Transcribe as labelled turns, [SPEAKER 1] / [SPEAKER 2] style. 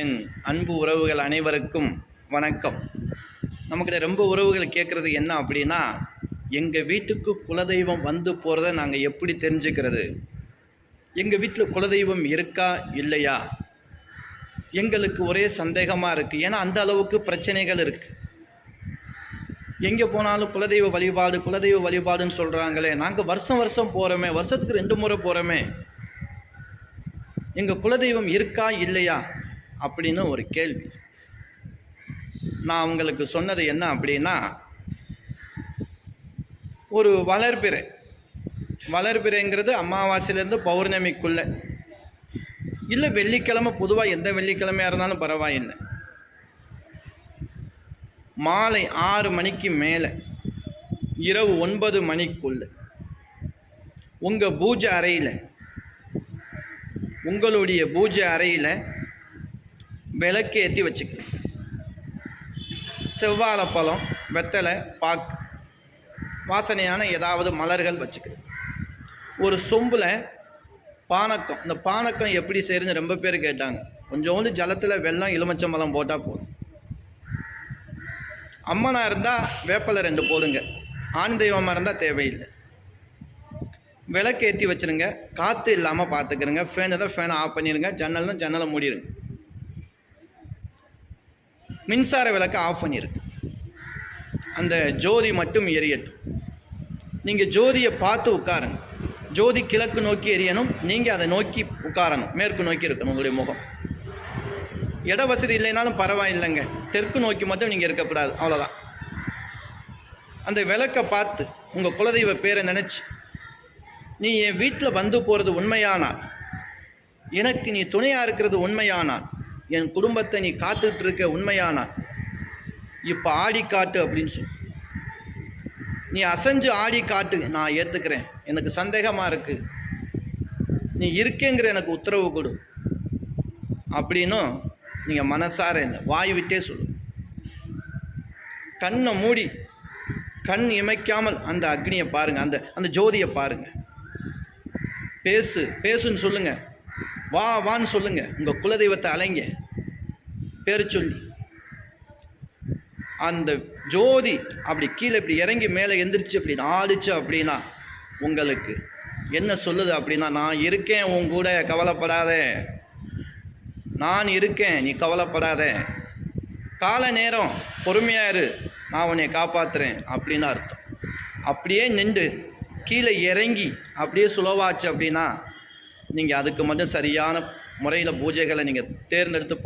[SPEAKER 1] என் அன்பு உறவுகள் அனைவருக்கும் வணக்கம். நமக்கிட்ட ரொம்ப உறவுகள் கேட்குறது என்ன அப்படின்னா எங்கள் வீட்டுக்கு குலதெய்வம் வந்து போகிறத நாங்கள் எப்படி தெரிஞ்சுக்கிறது? எங்கள் வீட்டில் குலதெய்வம் இருக்கா இல்லையா? எங்களுக்கு ஒரே சந்தேகமாக இருக்குது ஏன்னா அந்த அளவுக்கு பிரச்சனைகள் இருக்குது எங்கே போனாலும் குலதெய்வ வழிபாடு குலதெய்வ வழிபாடுன்னு சொல்கிறாங்களே நாங்கள் வருஷம் வருஷம் போகிறோமே வருஷத்துக்கு ரெண்டு முறை போகிறோமே எங்கள் குலதெய்வம் இருக்கா இல்லையா? அப்படின்னு ஒரு கேள்வி. நான் உங்களுக்கு சொன்னது என்ன அப்படின்னா ஒரு வளர்பிறை. வளர்பிறைங்கிறது அமாவாசையிலேருந்து பௌர்ணமிக்குள்ளே. இல்லை வெள்ளிக்கிழமை பொதுவாக எந்த வெள்ளிக்கிழமையாக இருந்தாலும் பரவாயில்லை. மாலை ஆறு மணிக்கு மேலே இரவு ஒன்பது மணிக்குள்ள. உங்கள் பூஜை அறையில் உங்களுடைய பூஜை அறையில் விளக்கு ஏற்றி வச்சுக்கணும். செவ்வாழைப்பழம் வெத்தலை பாக்கு வாசனையான ஏதாவது மலர்கள் வச்சுக்கணும். ஒரு சொம்பில் பானக்கம் இந்த பானக்கம் எப்படி செய்யறதுன்னு ரொம்ப பேர் கேட்டாங்க. கொஞ்சோண்டு ஜலத்தில் வெல்லம் எலுமிச்சம்பழம் போட்டால் போதும். அம்மனாக இருந்தால் வேப்பலை ரெண்டு போடுங்க. ஆண் தெய்வமாக இருந்தால் தேவையில்லை. விளக்கு ஏற்றி வச்சுருங்க. காற்று இல்லாமல் பார்த்துக்கிறங்க ஃபேனை தான் ஃபேனை ஆஃப் பண்ணிடுங்க ஜன்னல் தான் ஜன்னலை மூடிடுங்க மின்சார விளக்கை ஆஃப் பண்ணியிருக்கு அந்த ஜோதி மட்டும் எரியட்டும். நீங்கள் ஜோதியை பார்த்து உட்காருங்க. ஜோதி கிழக்கு நோக்கி எரியணும். நீங்கள் அதை நோக்கி உட்காரணும். மேற்கு நோக்கி இருக்கணும் உங்களுடைய முகம். இட வசதி இல்லைனாலும் பரவாயில்லைங்க. தெற்கு நோக்கி மட்டும் நீங்கள் இருக்கக்கூடாது. அவ்வளோதான் அந்த விளக்கை பார்த்து உங்கள் குலதெய்வ பேரை நினச்சி நீ என் வீட்டில் வந்து போகிறது உண்மையானால் எனக்கு நீ துணையாக இருக்கிறது உண்மையானால் என் குடும்பத்தை நீ காத்துட்டு இருக்க உண்மையானா இப்போ ஆடி காட்டு அப்படின்னு சொல்லு நீ அசைஞ்சு ஆடி காட்டு நான் ஏற்றுக்கிறேன் எனக்கு சந்தேகமாக இருக்குது நீ இருக்கேங்கிற எனக்கு உத்தரவு கொடு. அப்படின்னும் நீங்கள் மனசார இல்லை வாய் விட்டே சொல்லு கண்ணை மூடி கண் இமைக்காமல் அந்த அக்னியை பாருங்கள் அந்த அந்த ஜோதியை பாருங்கள் பேசு பேசுன்னு சொல்லுங்கள் வா வான்னு சொல்லுங்கள் உங்கள் குலதெய்வத்தை அலைங்க. பேர் சொல்லி. அந்த ஜோதி அப்படி கீழே இப்படி இறங்கி மேலே எந்திரிச்சு அப்படி ஆடிச்சு அப்படின்னா உங்களுக்கு என்ன சொல்லுது அப்படின்னா நான் இருக்கேன் உன் கூட கவலைப்படாத. நான் இருக்கேன் நீ கவலைப்படாத. கால நேரம் பொறுமையா இரு நான் உன்னை காப்பாற்றுறேன் அப்படின்னு அர்த்தம். அப்படியே நின்று கீழே இறங்கி அப்படியே சுலவாச்சு அப்படின்னா நீங்கள் அதுக்கு மட்டும் சரியான முறையில் பூஜைகளை நீங்கள் தேர்ந்தெடுத்து